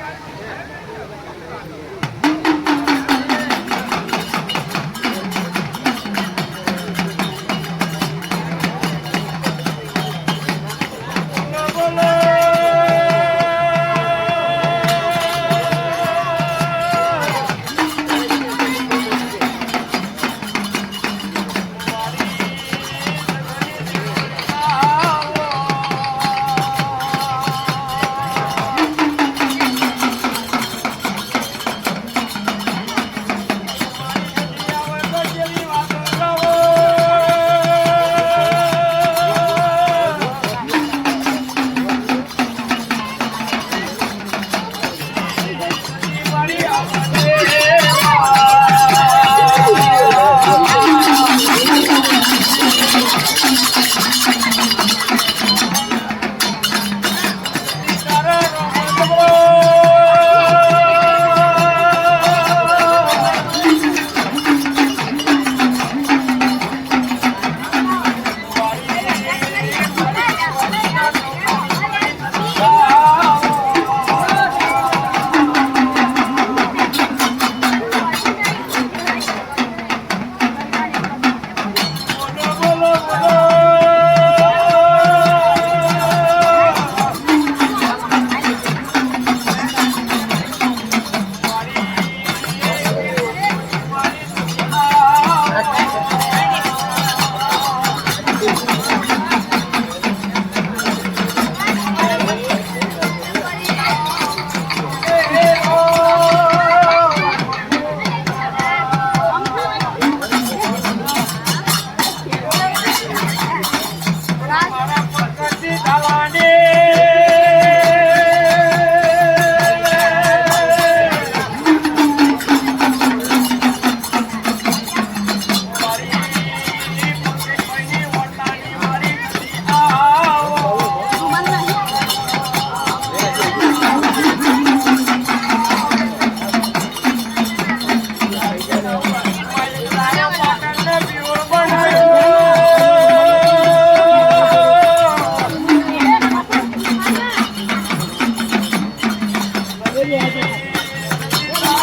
Obrigado.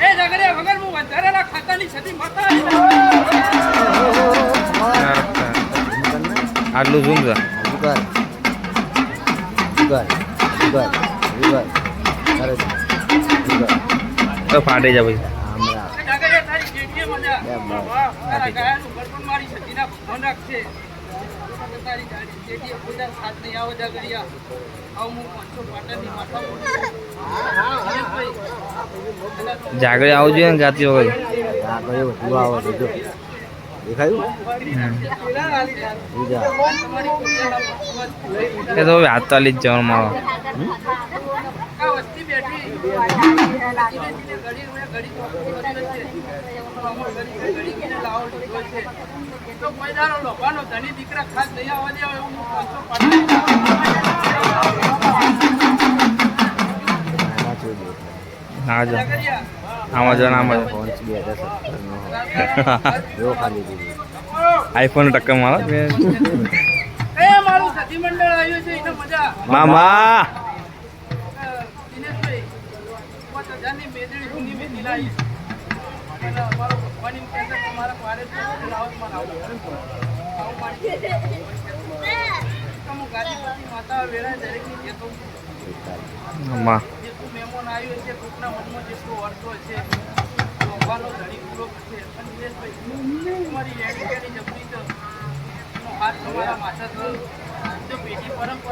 એ જાગડિયા વગર હું વધારેલા ખાતાની છતી માતા આટલું ઝૂમ જુગાર જુગાર જુગાર જુગાર જુગાર તો મજા બે મારી છતીના રાખશે. તારી ગાડી જેથી બધા સાથ નહીં આવો જગડિયા આવું હું પાંચસો પાટણની માથા જાગડે જોઈએ ને ગાતી હોય આ કયો તું આવો જોજો. દેખાયું? એ તો હવે હાથ તાલી જ જવામાં આવે દીકરા ખાસ લઈ આવવા દે એવું હું પાંચસો પાટણ નાના છે બે હા જો. કર્યા આમાં જો આમાં જો. ફોન બે હજાર ખાલી આઈફોન ટક્કર મારો. મારું સતી મંડળ આવ્યું છે એને મજા. મામા! અને અમારો ભગવાનની કહેશે કે મારા પાડે છે લાવો માં આવું હું ગાદીપતિ માતા વેળા દરેકની કહેતો જેટલું મહેમાન આવ્યું છે કોકના મનમાં જેટલો અર્થો છે ભગવાનનો ધણી છે પણ દિનેશભાઈ તમારી રેડી રેડી જબરી તો હાથ તમારા માથા જો પેઢી પરંપરા